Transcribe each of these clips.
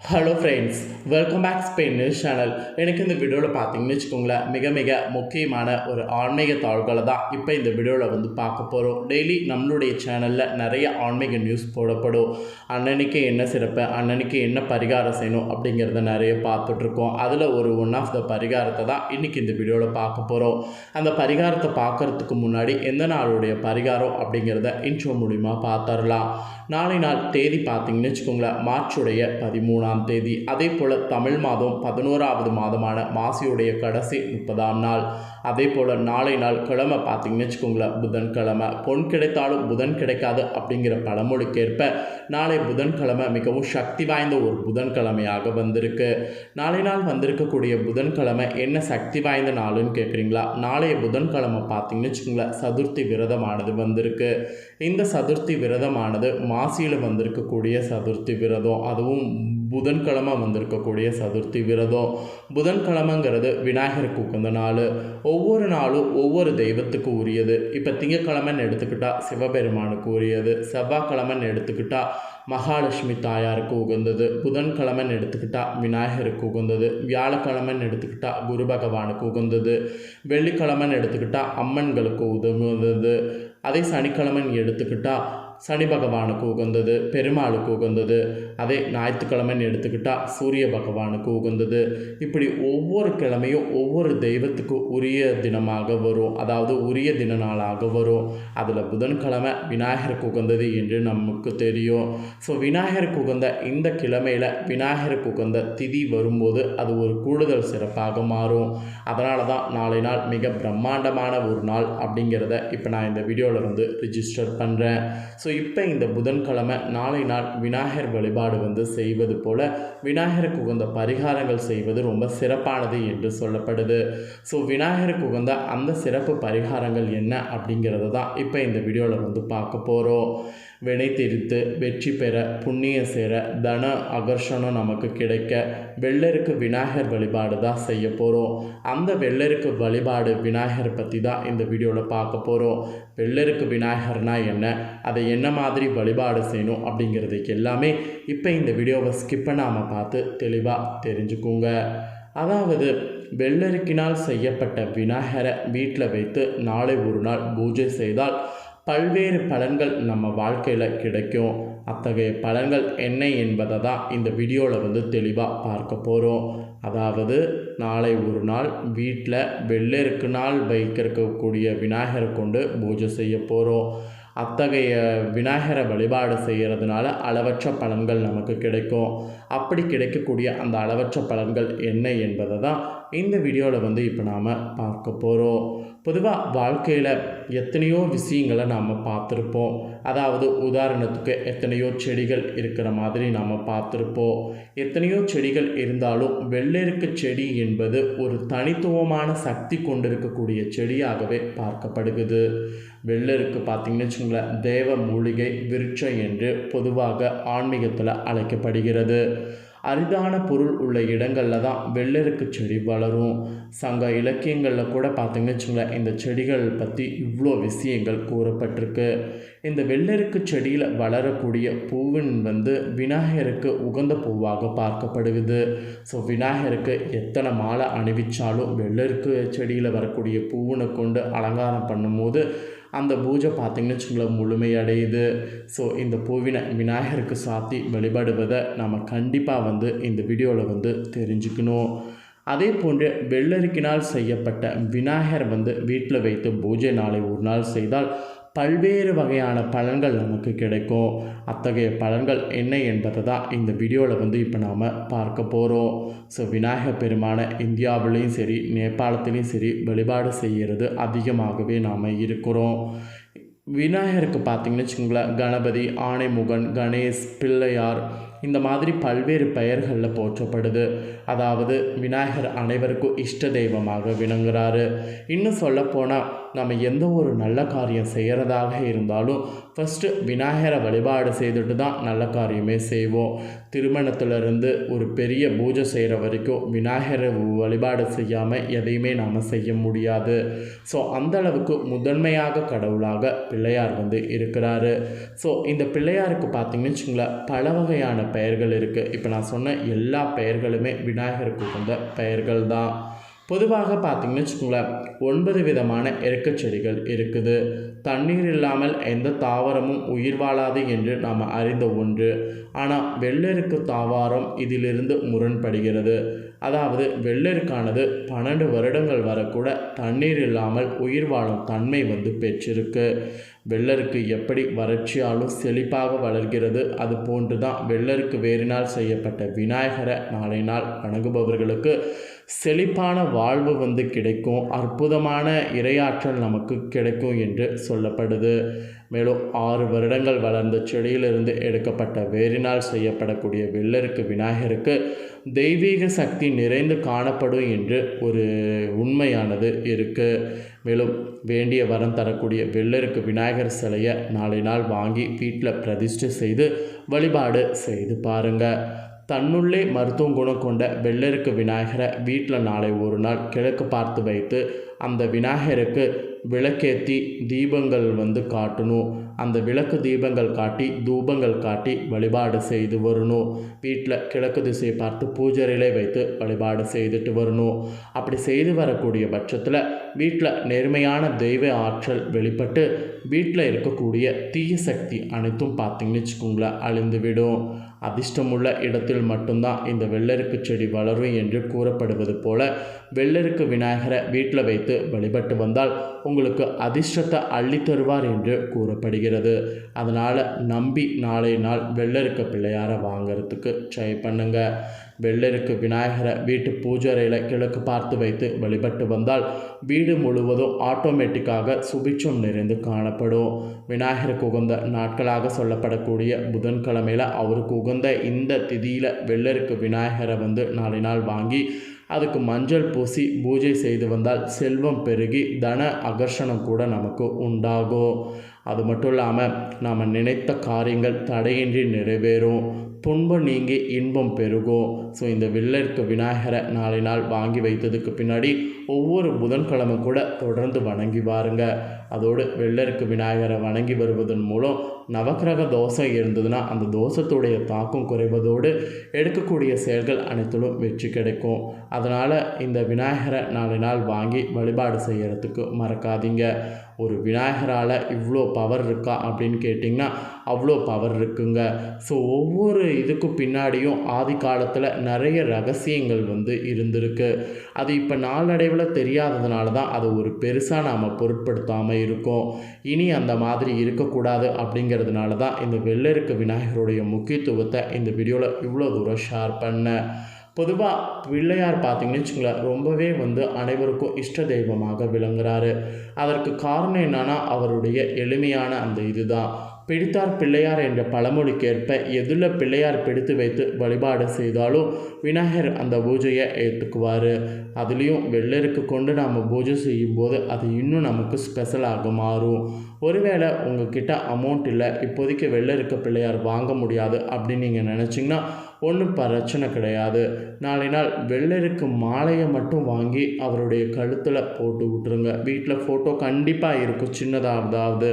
Hello friends welcome back Spain news channel எனக்கு இந்த வீடியோவில் பார்த்தீங்கன்னு வச்சுக்கோங்களேன் மிக மிக முக்கியமான ஒரு ஆன்மீக தாள்களை தான் இப்போ இந்த வீடியோவில் வந்து பார்க்க போகிறோம் டெய்லி நம்மளுடைய சேனலில் நிறைய ஆன்மீக நியூஸ் போடப்படும். அன்னன்னைக்கு என்ன சிறப்பு அன்னன்னைக்கு என்ன பரிகாரம் செய்யணும் அப்படிங்கிறத நிறைய பார்த்துட்ருக்கோம் அதில் ஒரு ஒன் ஆஃப் த பரிகாரத்தை தான் இன்றைக்கி இந்த வீடியோவில் பார்க்க போகிறோம் அந்த பரிகாரத்தை பார்க்கறதுக்கு முன்னாடி எந்த நாளுடைய பரிகாரம் அப்படிங்கிறத இன்ட்ரோ மூலிமா பார்த்துடலாம். நாளை நாள் தேதி பார்த்தீங்கன்னு வச்சுக்கோங்களேன் மார்ச்சுடைய பதிமூணாம் தேதி. அதே போல் தமிழ் மாதம் பதினோராவது மாதமான மாசியுடைய கடைசி முப்பதாம் நாள். அதே போல் நாளை நாள் கிழமை பார்த்தீங்கன்னு வச்சுக்கோங்களேன் புதன்கிழமை. பொன் கிடைத்தாலும் புதன் கிடைக்காது அப்படிங்கிற பழமொழிக்கேற்ப நாளை புதன்கிழமை மிகவும் சக்தி வாய்ந்த ஒரு புதன்கிழமையாக வந்திருக்கு. நாளை நாள் வந்திருக்கக்கூடிய புதன்கிழமை என்ன சக்தி வாய்ந்த நாளுன்னு கேட்குறீங்களா? நாளைய புதன்கிழமை பார்த்தீங்கன்னு வச்சுக்கோங்களேன் சதுர்த்தி விரதமானது வந்திருக்கு. இந்த சதுர்த்தி விரதமானது மாசியில் வந்திருக்கக்கூடிய சதுர்த்தி விரதம். அதுவும் புதன்கிழமை வந்திருக்கக்கூடிய சதுர்த்தி விரதம். புதன்கிழமைங்கிறது விநாயகருக்கு உகந்த நாள். ஒவ்வொரு நாளும் ஒவ்வொரு தெய்வத்துக்கு உரியது. இப்போ திங்கக்கிழமைன்னு எடுத்துக்கிட்டால் சிவபெருமானுக்கு உரியது. செவ்வாய்க்கிழமைன்னு எடுத்துக்கிட்டால் மகாலட்சுமி தாயாருக்கு உகந்தது. புதன்கிழமைன்னு எடுத்துக்கிட்டால் விநாயகருக்கு உகந்தது. வியாழக்கிழமைன்னு எடுத்துக்கிட்டால் குரு பகவானுக்கு உகந்தது. வெள்ளிக்கிழமைன்னு எடுத்துக்கிட்டால் அம்மன்களுக்கு உதவுந்தது அதே சனிக்கிழமைன்னு எடுத்துக்கிட்டால் சனி பகவானுக்கு உகந்தது. பெருமாளுக்கு உகந்தது. அதே ஞாயிற்றுக்கிழமைன்னு எடுத்துக்கிட்டால் சூரிய பகவானுக்கு உகந்தது. இப்படி ஒவ்வொரு கிழமையும் ஒவ்வொரு தெய்வத்துக்கு உரிய தினமாக வரும். அதாவது உரிய தின நாளாக வரும். அதில் புதன்கிழமை விநாயகருக்கு உகந்தது என்று நமக்கு தெரியும். ஸோ விநாயகருக்கு உகந்த இந்த கிழமையில் விநாயகருக்கு உகந்த திதி வரும்போது அது ஒரு கூடுதல் சிறப்பாக மாறும். அதனால தான் நாளை நாள் மிக பிரம்மாண்டமான ஒரு நாள் அப்படிங்கிறத இப்போ நான் இந்த வீடியோவில் வந்து ரிஜிஸ்டர் பண்ணுறேன் ஸோ இப்போ இந்த புதன்கிழமை நாளை நாள் விநாயகர் வழிபாடு வந்து செய்வது போல் விநாயகருக்கு உகந்த பரிகாரங்கள் செய்வது ரொம்ப சிறப்பானது என்று சொல்லப்படுது. ஸோ விநாயகருக்கு உகந்த அந்த சிறப்பு பரிகாரங்கள் என்ன அப்படிங்கிறத தான் இப்போ இந்த வீடியோவில் வந்து பார்க்க போகிறோம் வினை திரித்து வெற்றி பெற புண்ணிய சேர தன அகர்ஷணம் நமக்கு கிடைக்க வெள்ளருக்கு விநாயகர் வழிபாடு தான் செய்ய போகிறோம் அந்த வெள்ளருக்கு வழிபாடு விநாயகர் பற்றி தான் இந்த வீடியோவில் பார்க்க போகிறோம் வெள்ளருக்கு விநாயகர்னால் என்ன? அதை என்ன மாதிரி வழிபாடு செய்யணும் அப்படிங்கிறது எல்லாமே இப்போ இந்த வீடியோவை ஸ்கிப் பண்ணாமல் பார்த்து தெளிவாக தெரிஞ்சுக்கோங்க. அதாவது வெள்ளருக்கினால் செய்யப்பட்ட விநாயகரை வீட்டில் வைத்து நாளை ஒரு நாள் பூஜை செய்தால் பல்வேறு பலன்கள் நம்ம வாழ்க்கையில் கிடைக்கும். அத்தகைய பலன்கள் என்ன என்பதை தான் இந்த வீடியோவில் வந்து தெளிவாக பார்க்க போகிறோம் அதாவது நாளை ஒரு நாள் வீட்டில் வெள்ளருக்கு நாள் வைக்கிறக்கூடிய விநாயகரை கொண்டு பூஜை செய்ய போகிறோம் அத்தகைய விநாயகரை வழிபாடு செய்கிறதுனால அளவற்ற பலன்கள் நமக்கு கிடைக்கும். அப்படி கிடைக்கக்கூடிய அந்த அளவற்ற பலன்கள் என்ன என்பதை தான் இந்த வீடியோவில் வந்து இப்போ நாம் பார்க்க போகிறோம் பொதுவாக வாழ்க்கையில் எத்தனையோ விஷயங்களை நாம் பார்த்துருப்போம். அதாவது உதாரணத்துக்கு எத்தனையோ செடிகள் இருக்கிற மாதிரி நாம் பார்த்துருப்போம். எத்தனையோ செடிகள் இருந்தாலும் வெள்ளெருக்கு செடி என்பது ஒரு தனித்துவமான சக்தி கொண்டிருக்கக்கூடிய செடியாகவே பார்க்கப்படுகிறது. வெள்ளருக்கு பார்த்திங்கன்னு வச்சுங்களேன் தேவ மூலிகை விருட்சம் என்று பொதுவாக ஆன்மீகத்தில் அழைக்கப்படுகிறது. அரிதான பொருள் உள்ள இடங்களில் தான் வெள்ளருக்கு செடி வளரும். சங்க இலக்கியங்களில் கூட பார்த்திங்கன்னு வச்சுங்களேன் இந்த செடிகள் பற்றி இவ்வளோ விஷயங்கள் கூறப்பட்டிருக்கு. இந்த வெள்ளருக்கு செடியில் வளரக்கூடிய பூவின் வந்து விநாயகருக்கு உகந்த பூவாக பார்க்கப்படுகிறது. ஸோ விநாயகருக்கு எத்தனை மாலை அணிவிச்சாலும் வெள்ளருக்கு செடியில் வரக்கூடிய பூவினை கொண்டு அலங்காரம் பண்ணும்போது அந்த பூஜை பார்த்திங்கன்னு வச்சுங்களேன் முழுமையடையுது. ஸோ இந்த பூவினை விநாயகருக்கு சாத்தி வழிபடுவதை நம்ம கண்டிப்பாக வந்து இந்த வீடியோவில் வந்து தெரிஞ்சுக்கணும். அதே போன்று வெள்ளரிக்கினால் செய்யப்பட்ட விநாயகர் வந்து வீட்டில் வைத்து பூஜை நாளை ஒரு நாள் செய்தால் பல்வேறு வகையான பலன்கள் நமக்கு கிடைக்கும். அத்தகைய பலன்கள் என்ன என்பதை தான் இந்த வீடியோவில் வந்து இப்போ நாம் பார்க்க போகிறோம் ஸோ விநாயகர் பெருமானை இந்தியாவிலையும் சரி நேபாளத்துலேயும் சரி வழிபாடு செய்கிறது அதிகமாகவே நாம் இருக்கிறோம். விநாயகருக்கு பார்த்திங்கன்னு வச்சுக்கோங்களேன் கணபதி ஆணைமுகன் கணேஷ் பிள்ளையார் இந்த மாதிரி பல்வேறு பெயர்களில் போற்றப்படுது. அதாவது விநாயகர் அனைவருக்கும் இஷ்ட தெய்வமாக விளங்குறாரு. இன்னும் சொல்லப்போனால் நம்ம எந்த ஒரு நல்ல காரியம் செய்கிறதாக இருந்தாலும் ஃபஸ்ட்டு விநாயகரை வழிபாடு செய்துட்டு தான் நல்ல காரியமே செய்வோம். திருமணத்திலிருந்து ஒரு பெரிய பூஜை செய்கிற வரைக்கும் விநாயகரை வழிபாடு செய்யாமல் எதையுமே நாம் செய்ய முடியாது. ஸோ அந்தளவுக்கு முதன்மையாக கடவுளாக பிள்ளையார் வந்து இருக்கிறாரு. ஸோ இந்த பிள்ளையாருக்கு பார்த்திங்கன்னு வச்சுங்களேன் பல வகையான பெயர்கள் இருக்குது இப்போ நான் சொன்ன எல்லா பெயர்களுமே விநாயகருக்கு உகந்த பெயர்கள் தான் பொதுவாக பார்த்திங்கன்னு வச்சுக்கோங்களேன் ஒன்பது விதமான எருக்கச் செடிகள் இருக்குது. தண்ணீர் இல்லாமல் எந்த தாவரமும் உயிர் வாழாது என்று நாம் அறிந்த ஒன்று. ஆனால் வெள்ளெருக்கு தாவாரம் இதிலிருந்து முரண்படுகிறது. அதாவது வெள்ளெருக்கானது பன்னெண்டு வருடங்கள் வரக்கூட தண்ணீர் இல்லாமல் உயிர் வாழும் தன்மை வந்து பெற்றிருக்கு. வெள்ளருக்கு எப்படி வறட்சியாலும் செழிப்பாக வளர்கிறது அது போன்று தான் வெள்ளருக்கு வேறினால் செய்யப்பட்ட விநாயகரை நாளை நாள் வணங்குபவர்களுக்கு செழிப்பான வாழ்வு வந்து கிடைக்கும் அற்புதமான இரையாற்றல் நமக்கு கிடைக்கும் என்று சொல்லப்படுது. மேலும் ஆறு வருடங்கள் வளர்ந்த செடியிலிருந்து எடுக்கப்பட்ட வேரினால் செய்யப்படக்கூடிய வெள்ளருக்கு விநாயகருக்கு தெய்வீக சக்தி நிறைந்து காணப்படும் என்று ஒரு உண்மையானது இருக்குது மேலும் வேண்டிய வரம் தரக்கூடிய வெள்ளருக்கு விநாயகர் சிலையை நாளை நாள் வாங்கி வீட்டில் பிரதிஷ்டை செய்து வழிபாடு செய்து பாருங்கள் தன்னுள்ளே மருத்துவ குணம் கொண்ட வெள்ளருக்கு விநாயகரை வீட்டில் நாளை ஒரு நாள் கிழக்கு பார்த்து வைத்து அந்த விநாயகருக்கு விளக்கேற்றி தீபங்கள் வந்து காட்டணும் அந்த விளக்கு தீபங்கள் காட்டி தூபங்கள் காட்டி வழிபாடு செய்து வரணும் வீட்டில் கிழக்கு திசையை பார்த்து பூஜரிலே வைத்து வழிபாடு செய்துட்டு வரணும் அப்படி செய்து வரக்கூடிய பட்சத்தில் வீட்டில் நேர்மையான தெய்வ ஆற்றல் வெளிப்பட்டு வீட்டில் இருக்கக்கூடிய தீய சக்தி அனைத்தும் பார்த்திங்கன்னு வச்சுக்கோங்களேன் அழிந்து விடும். அதிர்ஷ்டமுள்ள இடத்தில் மட்டும்தான் இந்த வெள்ளருக்கு செடி வளரும் என்று கூறப்படுவது போல வெள்ளருக்கு விநாயகரை வீட்டில் வைத்து வழிபட்டு வந்தால் உங்களுக்கு அதிர்ஷ்டத்தை அள்ளி தருவார் என்று கூறப்படுகிறது. அதனால் நம்பி நாளை நாள் வெள்ளருக்கு பிள்ளையாரை வாங்கிறதுக்கு ட்ரை பண்ணுங்கள் வெள்ளருக்கு விநாயகரை வீட்டு பூஜரையில் கிழக்கு பார்த்து வைத்து வழிபட்டு வந்தால் வீடு முழுவதும் ஆட்டோமேட்டிக்காக சுபிட்சம் நிறைந்து காணப்படும். விநாயகருக்கு உகந்த நாட்களாக சொல்லப்படக்கூடிய புதன்கிழமையில் அவருக்கு உகந்த இந்த திதியில் வெள்ளருக்கு விநாயகரை வந்து நாளை நாள் வாங்கி அதுக்கு மஞ்சள் பூசி பூஜை செய்து வந்தால் செல்வம் பெருகி தன அகர்ஷணம் கூட நமக்கு உண்டாகும். அது மட்டும் இல்லாமல் நாம் நினைத்த காரியங்கள் தடையின்றி நிறைவேறும். துன்பம் நீங்கி இன்பம் பெருகும் ஸோ இந்த வில்லருக்கு விநாயகரை நாளை நாள் வாங்கி வைத்ததுக்கு பின்னாடி ஒவ்வொரு புதன்கிழமை கூட தொடர்ந்து வணங்கி வாருங்க. அதோடு வெள்ளருக்கு விநாயகரை வணங்கி வருவதன் மூலம் நவக்கிரக தோசை இருந்ததுன்னா அந்த தோஷத்துடைய தாக்கம் குறைவதோடு எடுக்கக்கூடிய செயல்கள் அனைத்திலும் வெற்றி கிடைக்கும். அதனால் இந்த விநாயகரை நாளை நாள் வாங்கி வழிபாடு செய்கிறதுக்கு மறக்காதீங்க. ஒரு விநாயகரால் இவ்வளோ பவர் இருக்கா அப்படின்னு கேட்டிங்கன்னா அவ்வளோ பவர் இருக்குங்க. ஸோ ஒவ்வொரு இதுக்கு பின்னாடியும் ஆதி காலத்தில் நிறைய ரகசியங்கள் வந்து இருந்திருக்கு. அது இப்போ நாளடைவில் தெரியாததுனால தான் அதை ஒரு பெருசாக நாம் பொருட்படுத்தாமல் இருக்கோம். இனி அந்த மாதிரி இருக்கக்கூடாது அப்படிங்கிறதுனால தான் இந்த வெள்ளருக்கு விநாயகருடைய முக்கியத்துவத்தை இந்த வீடியோவில் இவ்வளோ தூரம் ஷேர் பண்ணேன். பொதுவாக பிள்ளையார் பார்த்தீங்கன்னு வச்சுங்களேன் ரொம்பவே வந்து அனைவருக்கும் இஷ்ட தெய்வமாக விளங்குறாரு. அதற்கு காரணம் என்னன்னா அவருடைய எளிமையான அந்த இதுதான். பிடித்தார் பிள்ளையார் என்ற பழமொழிக்கேற்ப எதில் பிள்ளையார் பிடித்து வைத்து வழிபாடு செய்தாலும் விநாயகர் அந்த பூஜையை ஏற்றுக்குவார். அதுலேயும் வெள்ளருக்கு கொண்டு நாம் பூஜை செய்யும்போது அது இன்னும் நமக்கு ஸ்பெஷலாக மாறும். ஒருவேளை உங்ககிட்ட அமௌண்ட் இல்லை இப்போதைக்கு வெள்ளருக்கு பிள்ளையார் வாங்க முடியாது அப்படின்னு நீங்கள் நினச்சிங்கன்னா ஒன்றும் பிரச்சனை கிடையாது. நாளை நாள் வெள்ளருக்கு மாலையை மட்டும் வாங்கி அவருடைய கழுத்தில் போட்டு விட்டுருங்க. வீட்டில் ஃபோட்டோ கண்டிப்பாக இருக்கும். சின்னதாவதாவது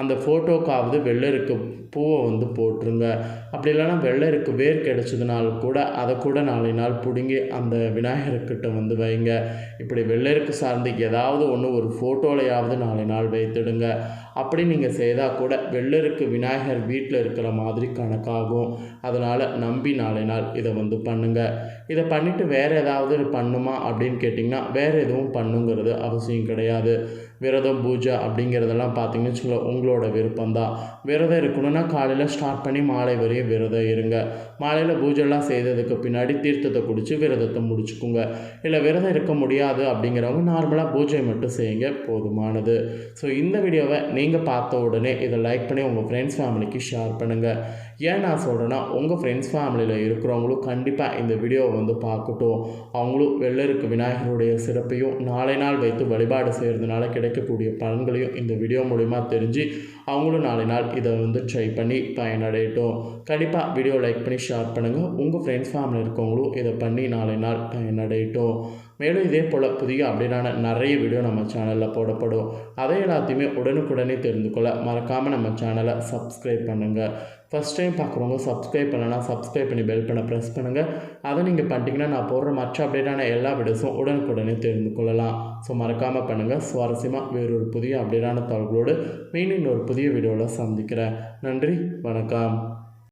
அந்த ஃபோட்டோக்காவது வெள்ளருக்கு பூவை வந்து போட்டுருங்க. அப்படி இல்லைனா வெள்ளருக்கு வேர் கிடைச்சதுனால கூட அதை கூட நாளை நாள் பிடுங்கி அந்த விநாயகர்கிட்ட வந்து வைங்க. இப்படி வெள்ளருக்கு சார்ந்து ஏதாவது ஒன்று ஒரு ஃபோட்டோலையாவது நாளை நாள் வைத்துடுங்க. அப்படி நீங்கள் செய்தால் கூட வெள்ளருக்கு விநாயகர் வீட்டில் இருக்கிற மாதிரி கணக்காகும். அதனால் நம்பி நாளை நாள் இதை வந்து பண்ணுங்கள் இதை பண்ணிவிட்டு வேறு ஏதாவது பண்ணுமா அப்படின்னு கேட்டிங்கன்னா வேறு எதுவும் பண்ணுங்கிறது அவசியம் கிடையாது. விரதம் பூஜை அப்படிங்கிறதெல்லாம் பார்த்தீங்கன்னு வச்சுக்கோங்க உங்களோட விருப்பம்தான். விரதம் இருக்கணும்னா காலையில் ஸ்டார்ட் பண்ணி மாலை வரையும் விரதம் இருங்க. மாலையில் பூஜைலாம் செய்ததுக்கு பின்னாடி தீர்த்தத்தை குடித்து விரதத்தை முடிச்சுக்குங்க. இல்லை விரதம் இருக்க முடியாது அப்படிங்கிறவங்க நார்மலாக பூஜை மட்டும் செய்யுங்க போதுமானது. ஸோ இந்த வீடியோவை நீங்கள் பார்த்த உடனே இதை லைக் பண்ணி உங்கள் ஃப்ரெண்ட்ஸ் ஃபேமிலிக்கு ஷேர் பண்ணுங்கள் ஏன் நான் சொல்கிறேன்னா உங்கள் ஃப்ரெண்ட்ஸ் ஃபேமிலியில் இருக்கிறவங்களும் கண்டிப்பாக இந்த வீடியோவை வந்து பார்க்கட்டும். அவங்களும் வெள்ளருக்கு விநாயகருடைய சிறப்பையும் நாளை நாள் வைத்து வழிபாடு செய்கிறதுனால கிடைக்கக்கூடிய பலன்களையும் இந்த வீடியோ மூலிமா தெரிஞ்சு அவங்களும் நாளை நாள் இதை வந்து ட்ரை பண்ணி பயனடையட்டும். கண்டிப்பாக வீடியோ லைக் பண்ணி ஷேர் பண்ணுங்கள் உங்கள் ஃப்ரெண்ட்ஸ் ஃபேமிலி இருக்கவங்களும் இதை பண்ணி நாளை நாள் பயனடையட்டும். மேலும் இதே போல் புதிய அப்டேட்டான நிறைய வீடியோ நம்ம சேனலில் போடப்படும். அதை எல்லாத்தையுமே உடனுக்குடனே தெரிந்து கொள்ள மறக்காமல் நம்ம சேனலை சப்ஸ்கிரைப் பண்ணுங்கள் ஃபஸ்ட் டைம் பார்க்குறவங்க சப்ஸ்கிரைப் பண்ணலன்னா சப்ஸ்கிரைப் பண்ணி பெல் பண்ண ப்ரெஸ் பண்ணுங்கள் அதை நீங்கள் பண்ணிட்டீங்கன்னா நான் போடுற மற்ற அப்டேட்டான எல்லா வீடியோஸும் உடனுக்குடனே தெரிந்து கொள்ளலாம். ஸோ மறக்காமல் பண்ணுங்கள் சுவாரஸ்யமாக வேறொரு புதிய அப்டேட்டான தகவலோடு மீண்டும் இன்னொரு புதிய வீடியோவில் சந்திக்கிறேன். நன்றி வணக்கம்.